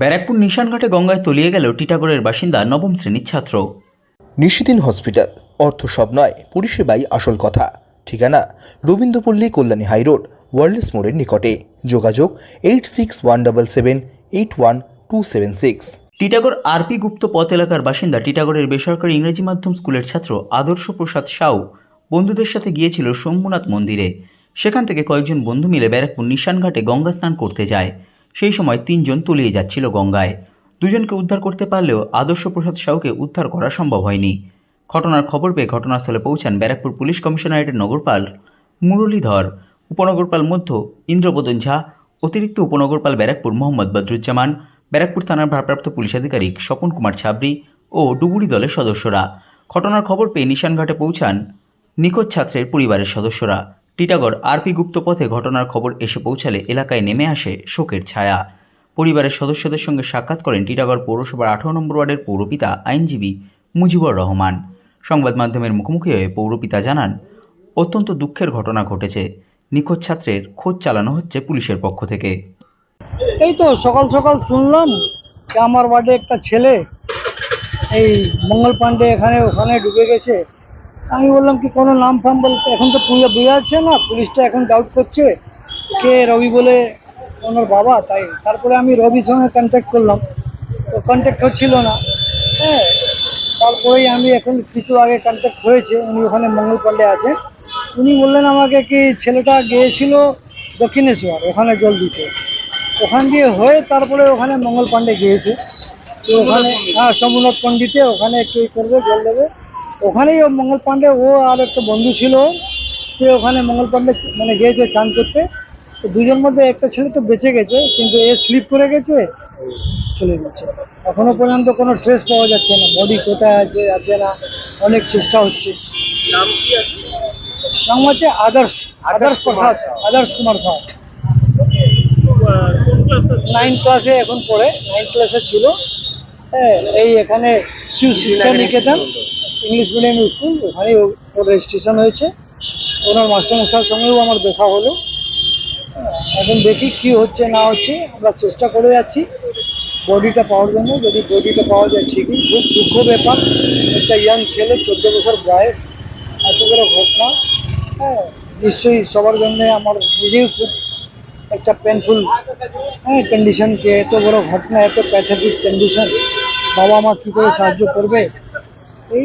ব্যারাকপুর নিশানঘাটে গঙ্গায় তলিয়ে গেল টিটাগড়ের বাসিন্দা নবম শ্রেণির ছাত্র। নিশিদিন হসপিটাল অর্থ সব নয় পরিষেবাই আসল কথা। ঠিকানা রবীন্দ্রপল্লী কল্যাণী হাইরোড ওয়ার্ল্ডস মোড়ের নিকটে। যোগাযোগ eight six one double seven eight one two seven six. Titagarh RP Gupta পথ এলাকার বাসিন্দা টিটাগড়ের বেসরকারি ইংরেজি মাধ্যম স্কুলের ছাত্র আদর্শ প্রসাদ সাউ বন্ধুদের সাথে গিয়েছিল শম্ভুনাথ মন্দিরে। সেখান থেকে কয়েকজন বন্ধু মিলে ব্যারাকপুর নিশানঘাটে গঙ্গা স্নান করতে যায়। সেই সময় তিনজন তলিয়ে যাচ্ছিল গঙ্গায়। দুজনকে উদ্ধার করতে পারলেও আদর্শ প্রসাদ সাউকে উদ্ধার করা সম্ভব হয়নি। ঘটনার খবর পেয়ে ঘটনাস্থলে পৌঁছান ব্যারাকপুর পুলিশ কমিশনারেটের নগরপাল মুরলীধর, উপনগরপাল মধ্য ইন্দ্রবোধন ঝা, অতিরিক্ত উপনগরপাল ব্যারাকপুর মোহাম্মদ বদরুজ্জামান, ব্যারাকপুর থানার ভারপ্রাপ্ত পুলিশ আধিকারিক স্বপন কুমার ছাবরি ও ডুবুরি দলের সদস্যরা। ঘটনার খবর পেয়ে নিশানঘাটে পৌঁছান নিখোঁজ ছাত্রের পরিবারের সদস্যরা। টিটাগড় আরপি গুপ্ত পথে ঘটনার খবর এসে পৌঁছালে এলাকায় নেমে আসে শোকের ছায়া। পরিবারের সদস্যদের সঙ্গে সাক্ষাৎ করেন টিটাগড় পৌরসভার আঠারো নম্বর ওয়ার্ডের পৌরপিতা আইনজীবী মুজিবুর রহমান। সংবাদ মাধ্যমের মুখোমুখি হয়ে পৌরপিতা জানান, অত্যন্ত দুঃখের ঘটনা ঘটেছে। নিখোঁজ ছাত্রের খোঁজ চালানো হচ্ছে পুলিশের পক্ষ থেকে। এই তো সকাল সকাল শুনলাম যে আমার ওয়ার্ডে একটা ছেলে এই মঙ্গল পাণ্ডে এখানে ওখানে ডুবে গেছে। আমি বললাম কি, কোনো নাম ফাম বলতে এখন তো পুজো বোঝা যাচ্ছে না, পুলিশটা এখন ডাউট করছে। কে রবি বলে ওনার বাবা, তাই। তারপরে আমি রবির সঙ্গে কন্ট্যাক্ট করলাম। তো কন্ট্যাক্ট হচ্ছিল না। হ্যাঁ তারপরেই আমি এখন কিছু আগে কন্ট্যাক্ট হয়েছে, উনি ওখানে মঙ্গল পাণ্ডে আছেন। উনি বললেন আমাকে কি ছেলেটা গিয়েছিল দক্ষিণেশ্বর, ওখানে জল দিতে। ওখান দিয়ে হয়ে তারপরে ওখানে মঙ্গল পাণ্ডে গিয়েছে। তো ওখানে হ্যাঁ সোমনাথ পণ্ডিতে ওখানে একটু করবে, জল দেবে। ওখানেই ও মঙ্গল পাণ্ডে ও আর একটা বন্ধু ছিল সে ওখানে মঙ্গল পাণ্ডে মানে গিয়েছে চান করতে। তো দুজন মধ্যে একটা ছেলে তো বেঁচে গেছে কিন্তু এ স্লিপ করে গেছে চলে গেছে। এখনও পর্যন্ত কোনো ট্রেস পাওয়া যাচ্ছে না বডি কোথায় আছে আছে না অনেক চেষ্টা হচ্ছে। নাম হচ্ছে আদর্শ আদর্শ প্রসাদ আদর্শ কুমার সাহা নাইন ক্লাসে এখন পড়ে নাইন ক্লাসে ছিল। হ্যাঁ এই এখানে শিব শিক্ষা নিকেতন ইংলিশ মিডিয়াম স্কুল ওখানে ওর রেজিস্ট্রেশন হয়েছে। ওনার মাস্টারমশাইয়ের সঙ্গেও আমার দেখা হলো। এখন দেখি কি হচ্ছে, না হচ্ছে। আমরা চেষ্টা করে যাচ্ছি। বডিটা পাওয়ার জন্য। যদি বডিটা পাওয়া যায় ঠিকই। খুব দুঃখ ব্যাপার। একটা ইয়াং ছেলে, চোদ্দ বছর বয়স। এত বড় ঘটনা। হ্যাঁ নিশ্চয়ই সবার জন্য আমার নিজেও খুব একটা পেনফুল হ্যাঁ কন্ডিশনকে এত বড় ঘটনা, এত প্যাথেটিক কন্ডিশন বাবা মা কী করে সাহায্য করবে? এই